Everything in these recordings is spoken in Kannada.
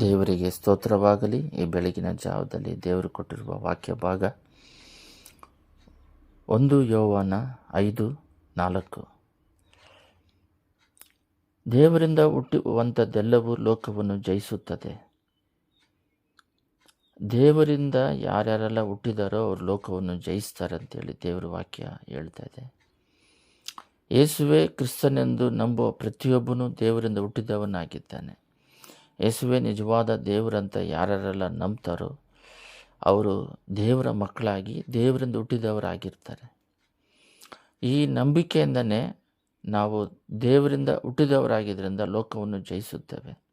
ದೇವರಿಗೆ ಸ್ತೋತ್ರವಾಗಲಿ. ಈ ಬೆಳಗಿನ ಜಾವದಲ್ಲಿ ದೇವರು ಕೊಟ್ಟಿರುವ ವಾಕ್ಯ ಭಾಗ ಒಂದು ಯೋವನ ಐದು ನಾಲ್ಕು. ದೇವರಿಂದ ಹುಟ್ಟುವಂಥದ್ದೆಲ್ಲವೂ ಲೋಕವನ್ನು ಜಯಿಸುತ್ತದೆ. ದೇವರಿಂದ ಯಾರ್ಯಾರೆಲ್ಲ ಹುಟ್ಟಿದಾರೋ ಅವರು ಲೋಕವನ್ನು ಜಯಿಸ್ತಾರೆ ಅಂತೇಳಿ ದೇವರ ವಾಕ್ಯ ಹೇಳ್ತಾ ಇದೆ. ಯೇಸುವೆ ಕ್ರಿಸ್ತನೆಂದು ನಂಬುವ ಪ್ರತಿಯೊಬ್ಬನು ದೇವರಿಂದ ಹುಟ್ಟಿದವನಾಗಿದ್ದಾನೆ. ಯೇಸುವೆ ನಿಜವಾದ ದೇವರಂತ ಯಾರ್ಯಾರೆಲ್ಲ ನಂಬ್ತಾರೋ ಅವರು ದೇವರ ಮಕ್ಕಳಾಗಿ ದೇವರಿಂದ ಹುಟ್ಟಿದವರಾಗಿರ್ತಾರೆ. ಈ ನಂಬಿಕೆಯಿಂದನೇ ನಾವು ದೇವರಿಂದ ಹುಟ್ಟಿದವರಾಗಿದ್ದರಿಂದ ಲೋಕವನ್ನು ಜಯಿಸುತ್ತೇವೆ.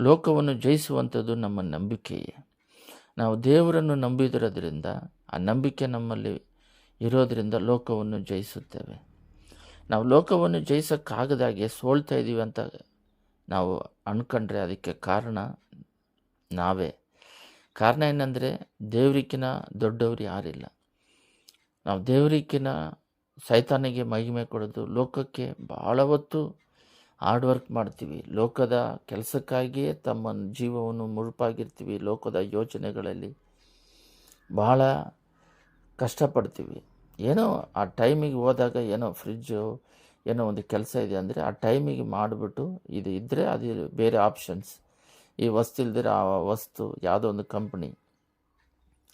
ಲೋಕವನ್ನು ಜಯಿಸುವಂಥದ್ದು ನಮ್ಮ ನಂಬಿಕೆಯೇ. ನಾವು ದೇವರನ್ನು ನಂಬಿದಿರೋದ್ರಿಂದ, ಆ ನಂಬಿಕೆ ನಮ್ಮಲ್ಲಿ ಇರೋದರಿಂದ ಲೋಕವನ್ನು ಜಯಿಸುತ್ತೇವೆ. ನಾವು ಲೋಕವನ್ನು ಜಯಿಸೋಕ್ಕಾಗದಾಗೆ ಸೋಲ್ತಾ ಇದ್ದೀವಿ ಅಂತ ನಾವು ಅಂದ್ಕೊಂಡ್ರೆ ಅದಕ್ಕೆ ಕಾರಣ ನಾವೇ. ಕಾರಣ ಏನಂದರೆ ದೇವರಿಕಿನ ದೊಡ್ಡವರು ಯಾರಿಲ್ಲ. ನಾವು ದೇವರಿಕಿನ ಸೈತಾನಿಗೆ ಮಹಿಮೆ ಕೊಡೋದು ಲೋಕಕ್ಕೆ ಭಾಳ ಹೊತ್ತು ಹಾರ್ಡ್ ವರ್ಕ್ ಮಾಡ್ತೀವಿ. ಲೋಕದ ಕೆಲಸಕ್ಕಾಗಿಯೇ ತಮ್ಮ ಜೀವವನ್ನು ಮುಳುಪಾಗಿರ್ತೀವಿ. ಲೋಕದ ಯೋಚನೆಗಳಲ್ಲಿ ಭಾಳ ಕಷ್ಟಪಡ್ತೀವಿ. ಏನೋ ಆ ಟೈಮಿಗೆ ಹೋದಾಗ ಏನೋ ಫ್ರಿಜ್ಜು ಏನೋ ಒಂದು ಕೆಲಸ ಇದೆ ಅಂದರೆ ಆ ಟೈಮಿಗೆ ಮಾಡಿಬಿಟ್ಟು ಇದು ಇದ್ದರೆ ಅದು ಬೇರೆ ಆಪ್ಷನ್ಸ್. ಈ ವಸ್ತು ಇಲ್ದಿರ ಆ ವಸ್ತು ಯಾವುದೋ ಒಂದು ಕಂಪ್ನಿ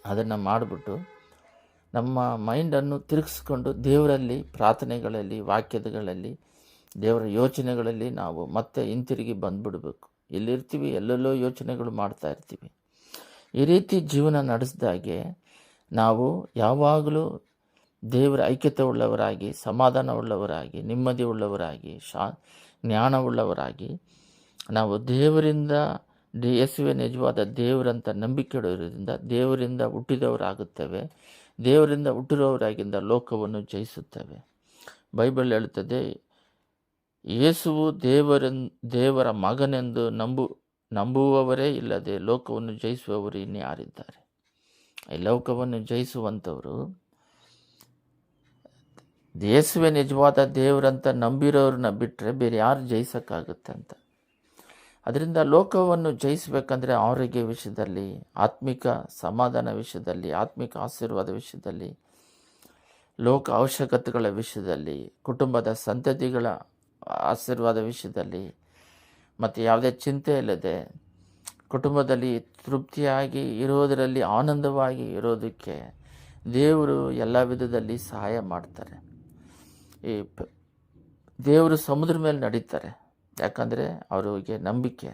ಅದನ್ನು ಮಾಡಿಬಿಟ್ಟು ನಮ್ಮ ಮೈಂಡನ್ನು ತಿರುಗಿಸ್ಕೊಂಡು ದೇವರಲ್ಲಿ ಪ್ರಾರ್ಥನೆಗಳಲ್ಲಿ ವಾಕ್ಯದಗಳಲ್ಲಿ ದೇವರ ಯೋಚನೆಗಳಲ್ಲಿ ನಾವು ಮತ್ತೆ ಹಿಂತಿರುಗಿ ಬಂದುಬಿಡಬೇಕು. ಎಲ್ಲಿರ್ತೀವಿ? ಎಲ್ಲೆಲ್ಲೋ ಯೋಚನೆಗಳು ಮಾಡ್ತಾ ಇರ್ತೀವಿ. ಈ ರೀತಿ ಜೀವನ ನಡೆಸಿದಾಗೆ ನಾವು ಯಾವಾಗಲೂ ದೇವರ ಐಕ್ಯತೆ ಉಳ್ಳವರಾಗಿ ಸಮಾಧಾನ ಉಳ್ಳವರಾಗಿ ನೆಮ್ಮದಿ ಉಳ್ಳವರಾಗಿ ಶಾ, ಜ್ಞಾನವುಳ್ಳವರಾಗಿ ನಾವು ದೇವರಿಂದ ಡಿ ಯೇಸುವೆ ನಿಜವಾದ ದೇವರಂತ ನಂಬಿಕೆ ಇಡೋದ್ರಿಂದ ದೇವರಿಂದ ಹುಟ್ಟಿದವರಾಗುತ್ತೇವೆ. ದೇವರಿಂದ ಹುಟ್ಟಿರೋರಾಗಿಂದ ಲೋಕವನ್ನು ಜಯಿಸುತ್ತೇವೆ. ಬೈಬಲ್ ಹೇಳುತ್ತದೆ, ಯೇಸುವು ದೇವರೆನ್, ದೇವರ ಮಗನೆಂದು ನಂಬು, ನಂಬುವವರೇ ಇಲ್ಲದೆ ಲೋಕವನ್ನು ಜಯಿಸುವವರು ಇನ್ಯಾರಿದ್ದಾರೆ? ಈ ಲೋಕವನ್ನು ಜಯಿಸುವಂಥವರು ಯೇಸುವೆ ನಿಜವಾದ ದೇವರಂತ ನಂಬಿರೋರನ್ನ ಬಿಟ್ಟರೆ ಬೇರೆ ಯಾರು ಜಯಿಸೋಕ್ಕಾಗುತ್ತೆ ಅಂತ. ಅದರಿಂದ ಲೋಕವನ್ನು ಜಯಿಸಬೇಕಂದ್ರೆ ಆರೋಗ್ಯ ವಿಷಯದಲ್ಲಿ, ಆತ್ಮಿಕ ಸಮಾಧಾನ ವಿಷಯದಲ್ಲಿ, ಆತ್ಮಿಕ ಆಶೀರ್ವಾದ ವಿಷಯದಲ್ಲಿ, ಲೋಕ ಅವಶ್ಯಕತೆಗಳ ವಿಷಯದಲ್ಲಿ, ಕುಟುಂಬದ ಸಂತತಿಗಳ ಆಶೀರ್ವಾದ ವಿಷಯದಲ್ಲಿ, ಮತ್ತು ಯಾವುದೇ ಚಿಂತೆ ಇಲ್ಲದೆ ಕುಟುಂಬದಲ್ಲಿ ತೃಪ್ತಿಯಾಗಿ ಇರೋದರಲ್ಲಿ ಆನಂದವಾಗಿ ಇರೋದಕ್ಕೆ ದೇವರು ಎಲ್ಲ ವಿಧದಲ್ಲಿ ಸಹಾಯ ಮಾಡ್ತಾರೆ. ಈ ದೇವರು ಸಮುದ್ರ ಮೇಲೆ ನಡೀತಾರೆ. ಯಾಕಂದರೆ ಅವರಿಗೆ ನಂಬಿಕೆ.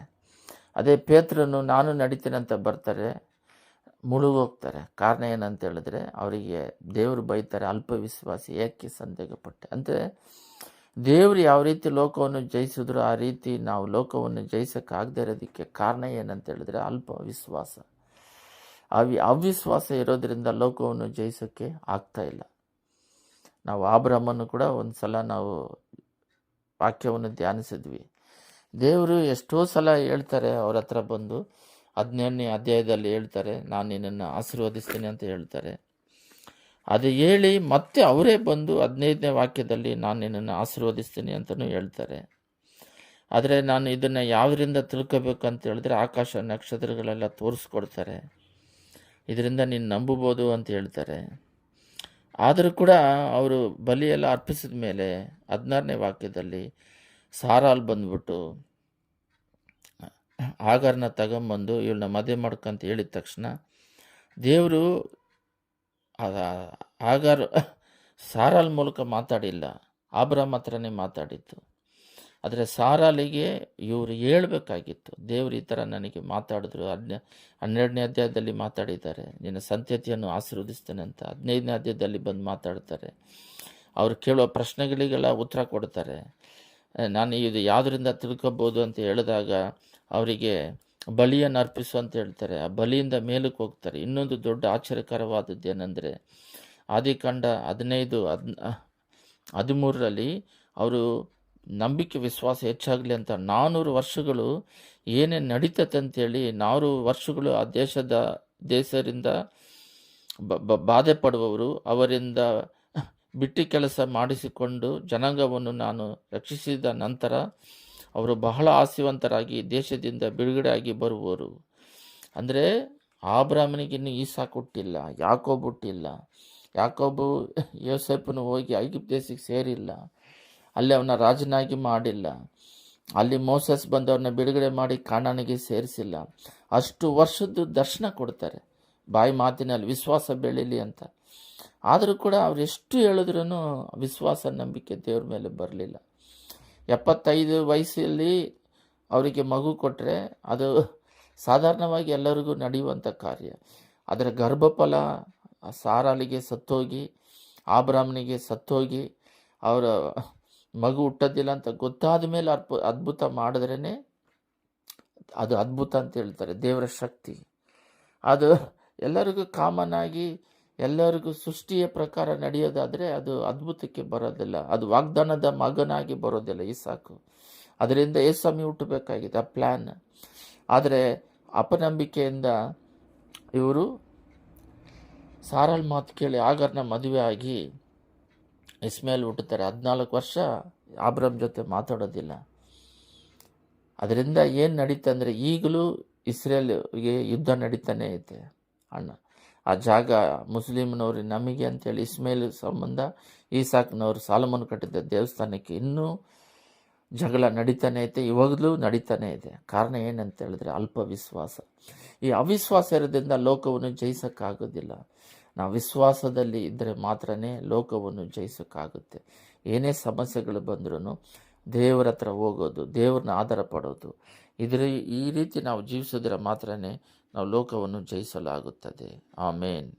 ಅದೇ ಪೇತ್ರನು, ನಾನು ನಡಿತೀನಿ ಅಂತ ಬರ್ತಾರೆ, ಮುಳುಗೋಗ್ತಾರೆ. ಕಾರಣ ಏನಂತ ಹೇಳಿದ್ರೆ, ಅವರಿಗೆ ದೇವರು ಬೈತಾರೆ ಅಲ್ಪ ವಿಶ್ವಾಸ ಏಕೆ ಸಂದೇಹಪಟ್ಟೆ. ಅಂದರೆ ದೇವರು ಯಾವ ರೀತಿ ಲೋಕವನ್ನು ಜಯಿಸಿದ್ರು ಆ ರೀತಿ ನಾವು ಲೋಕವನ್ನು ಜಯಿಸೋಕ್ಕಾಗದೇ ಇರೋದಕ್ಕೆ ಕಾರಣ ಏನಂತ ಹೇಳಿದ್ರೆ ಅಲ್ಪ ವಿಶ್ವಾಸ ಅವಿ, ಅವಿಶ್ವಾಸ ಇರೋದರಿಂದ ಲೋಕವನ್ನು ಜಯಿಸೋಕ್ಕೆ ಆಗ್ತಾ ಇಲ್ಲ. ನಾವು ಆಬ್ರಹ್ಮನ್ನು ಕೂಡ ಒಂದು ಸಲ ನಾವು ವಾಕ್ಯವನ್ನು ಧ್ಯಾನಿಸಿದ್ವಿ. ದೇವರು ಎಷ್ಟೋ ಸಲ ಹೇಳ್ತಾರೆ, ಅವ್ರ ಹತ್ರ ಬಂದು ಹದಿನೇಳನೇ ಅಧ್ಯಾಯದಲ್ಲಿ ಹೇಳ್ತಾರೆ, ನಾನು ನಿನ್ನನ್ನು ಆಶೀರ್ವದಿಸ್ತೀನಿ ಅಂತ ಹೇಳ್ತಾರೆ. ಅದು ಹೇಳಿ ಮತ್ತೆ ಅವರೇ ಬಂದು ಹದಿನೈದನೇ ವಾಕ್ಯದಲ್ಲಿ ನಾನು ನಿನ್ನನ್ನು ಆಶೀರ್ವದಿಸ್ತೀನಿ ಅಂತಲೂ ಹೇಳ್ತಾರೆ. ಆದರೆ ನಾನು ಇದನ್ನು ಯಾವುದರಿಂದ ತಿಳ್ಕೋಬೇಕಂತ ಹೇಳಿದ್ರೆ ಆಕಾಶ ನಕ್ಷತ್ರಗಳೆಲ್ಲ ತೋರಿಸ್ಕೊಡ್ತಾರೆ. ಇದರಿಂದ ನೀನು ನಂಬಬೋದು ಅಂತ ಹೇಳ್ತಾರೆ. ಆದರೂ ಕೂಡ ಅವರು ಬಲಿಯೆಲ್ಲ ಅರ್ಪಿಸಿದ ಮೇಲೆ ಹದಿನಾರನೇ ವಾಕ್ಯದಲ್ಲಿ ಸಾರಾಲ್ ಬಂದ್ಬಿಟ್ಟು ಆಗಾರನ ತಗೊಂಬಂದು ಇವಳನ್ನ ಮದುವೆ ಮಾಡ್ಕೊಂತ ಹೇಳಿದ ತಕ್ಷಣ ದೇವರು ಆಗಾರ್ ಸಾರಾಲ್ ಮೂಲಕ ಮಾತಾಡಿಲ್ಲ. ಆಬ್ರಾಮ್ ಹತ್ರನೇ ಮಾತಾಡಿತ್ತು ಆದರೆ ಸಾರಾಲಿಗೆ ಇವರು ಹೇಳಬೇಕಾಗಿತ್ತು, ದೇವರು ಈ ಥರ ನನಗೆ ಮಾತಾಡಿದ್ರು. ಹದಿನ, ಹನ್ನೆರಡನೇ ಅಧ್ಯಾಯದಲ್ಲಿ ಮಾತಾಡಿದ್ದಾರೆ, ನಿನ್ನ ಸಂತತಿಯನ್ನು ಆಶೀರ್ವದಿಸ್ತೇನೆ ಅಂತ. ಹದಿನೈದನೇ ಅಧ್ಯಾಯದಲ್ಲಿ ಬಂದು ಮಾತಾಡ್ತಾರೆ. ಅವರು ಕೇಳೋ ಪ್ರಶ್ನೆಗಳಿಗೆಲ್ಲ ಉತ್ತರ ಕೊಡ್ತಾರೆ. ನಾನು ಇದು ಯಾವುದರಿಂದ ತಿಳ್ಕೊಬೋದು ಅಂತ ಹೇಳಿದಾಗ ಅವರಿಗೆ ಬಲಿಯನ್ನು ಅರ್ಪಿಸು ಅಂತ ಹೇಳ್ತಾರೆ. ಆ ಬಲಿಯಿಂದ ಮೇಲಕ್ಕೆ ಹೋಗ್ತಾರೆ. ಇನ್ನೊಂದು ದೊಡ್ಡ ಆಶ್ಚರ್ಯಕರವಾದದ್ದು ಏನಂದರೆ, ಆದಿಕಾಂಡ ಹದಿನೈದು, ಹದ್, ಹದಿಮೂರರಲ್ಲಿ ಅವರು ನಂಬಿಕೆ, ವಿಶ್ವಾಸ ಹೆಚ್ಚಾಗಲಿ ಅಂತ ನಾನ್ನೂರು ವರ್ಷಗಳು ಏನೇನು ನಡೀತತೆ ಅಂತೇಳಿ ನಾನೂರು ವರ್ಷಗಳು ಆ ದೇಶದ, ದೇಶದಿಂದ ಬಾಧೆ ಪಡುವವರು, ಅವರಿಂದ ಬಿಟ್ಟಿ ಕೆಲಸ ಮಾಡಿಸಿಕೊಂಡು ಜನಾಂಗವನ್ನು ನಾನು ರಕ್ಷಿಸಿದ ನಂತರ ಅವರು ಬಹಳ ಆಸೆವಂತರಾಗಿ ದೇಶದಿಂದ ಬಿಡುಗಡೆ ಆಗಿ ಬರುವರು ಅಂದರೆ ಆ ಇನ್ನು ಕೊಟ್ಟಿಲ್ಲ, ಯಾಕೋಬ್ ಹುಟ್ಟಿಲ್ಲ, ಯಾಕೋಬು ಯೋಸೆಫನು ಹೋಗಿ ಐಗಿಪ್ ದೇಶಕ್ಕೆ ಸೇರಿಲ್ಲ. ಅಲ್ಲಿ ಅವನ ರಾಜನಾಗಿ ಮಾಡಿಲ್ಲ. ಅಲ್ಲಿ ಮೋಸಸ್ ಬಂದವ್ರನ್ನ ಬಿಡುಗಡೆ ಮಾಡಿ ಕಾಣನಿಗೆ ಸೇರಿಸಿಲ್ಲ. ಅಷ್ಟು ವರ್ಷದ್ದು ದರ್ಶನ ಕೊಡ್ತಾರೆ. ಬಾಯಿ ಮಾತಿನಲ್ಲಿ ವಿಶ್ವಾಸ ಬೆಳೀಲಿ ಅಂತ. ಆದರೂ ಕೂಡ ಅವ್ರು ಎಷ್ಟು ಹೇಳಿದ್ರೂ ವಿಶ್ವಾಸ, ನಂಬಿಕೆ ದೇವ್ರ ಮೇಲೆ ಬರಲಿಲ್ಲ. ಎಪ್ಪತ್ತೈದು ವಯಸ್ಸಲ್ಲಿ ಅವರಿಗೆ ಮಗು ಕೊಟ್ಟರೆ ಅದು ಸಾಧಾರಣವಾಗಿ ಎಲ್ಲರಿಗೂ ನಡೆಯುವಂಥ ಕಾರ್ಯ. ಅದರ ಗರ್ಭಫಲ ಸಾರಾಲಿಗೆ ಸತ್ತೋಗಿ ಆಬ್ರಾಹ್ಮನಿಗೆ ಸತ್ತೋಗಿ, ಅವರ ಮಗು ಹುಟ್ಟೋದಿಲ್ಲ ಅಂತ ಗೊತ್ತಾದ ಮೇಲೆ ಅರ್ಪ, ಅದ್ಭುತ ಮಾಡಿದ್ರೇ ಅದು ಅದ್ಭುತ ಅಂತ ಹೇಳ್ತಾರೆ, ದೇವರ ಶಕ್ತಿ. ಅದು ಎಲ್ಲರಿಗೂ ಕಾಮನ್ ಆಗಿ ಎಲ್ಲರಿಗೂ ಸೃಷ್ಟಿಯ ಪ್ರಕಾರ ನಡೆಯೋದಾದರೆ ಅದು ಅದ್ಭುತಕ್ಕೆ ಬರೋದಿಲ್ಲ, ಅದು ವಾಗ್ದಾನದ ಮಗನಾಗಿ ಬರೋದಿಲ್ಲ ಈ ಸಾಕು. ಅದರಿಂದ ಏಸಮಿ ಹುಟ್ಟಬೇಕಾಗಿದೆ ಆ ಪ್ಲ್ಯಾನ್ ಆದರೆ ಅಪನಂಬಿಕೆಯಿಂದ ಇವರು ಸಾರಲ್ ಮಾತು ಕೇಳಿ ಆಗರ್ನ ಮದುವೆ ಆಗಿ ಇಸ್ಮೇಲ್ ಹುಟ್ಟುತ್ತಾರೆ. ಹದಿನಾಲ್ಕು ವರ್ಷ ಆಬ್ರಮ್ ಜೊತೆ ಮಾತಾಡೋದಿಲ್ಲ. ಅದರಿಂದ ಏನು ನಡೀತಾ ಅಂದರೆ ಈಗಲೂ ಇಸ್ರೇಲ್ಗೆ ಯುದ್ಧ ನಡೀತಾನೆ ಐತೆ. ಅಣ್ಣ, ಆ ಜಾಗ ಮುಸ್ಲಿಮ್ನವ್ರು ನಮಗೆ ಅಂತೇಳಿ ಇಸ್ಮೇಲ್ ಸಂಬಂಧ ಈಸಾಕ್ನವರು ಸಾಲಮನ್ ಕಟ್ಟಿದ್ದ ದೇವಸ್ಥಾನಕ್ಕೆ ಇನ್ನೂ ಜಗಳ ನಡೀತಾನೆ ಐತೆ, ಇವಾಗಲೂ ನಡೀತಾನೆ ಇದೆ. ಕಾರಣ ಏನಂತ ಹೇಳಿದ್ರೆ ಅಲ್ಪ ವಿಶ್ವಾಸ ಈ ಅವಿಶ್ವಾಸ ಇರೋದ್ರಿಂದ ಲೋಕವನ್ನು ಜಯಿಸೋಕ್ಕಾಗೋದಿಲ್ಲ. ನಾವು ವಿಶ್ವಾಸದಲ್ಲಿ ಇದ್ದರೆ ಮಾತ್ರನೇ ಲೋಕವನ್ನು ಜಯಿಸೋಕ್ಕಾಗುತ್ತೆ. ಏನೇ ಸಮಸ್ಯೆಗಳು ಬಂದ್ರೂ ದೇವರ ಹತ್ರ ಹೋಗೋದು, ದೇವ್ರನ್ನ ಆಧಾರ ಪಡೋದು. ಇದರ ಈ ರೀತಿ ನಾವು ಜೀವಿಸಿದ್ರೆ ಮಾತ್ರನೇ ನಾವು ಲೋಕವನ್ನು ಜಯಿಸಲಾಗುತ್ತದೆ. ಆಮೇನ್.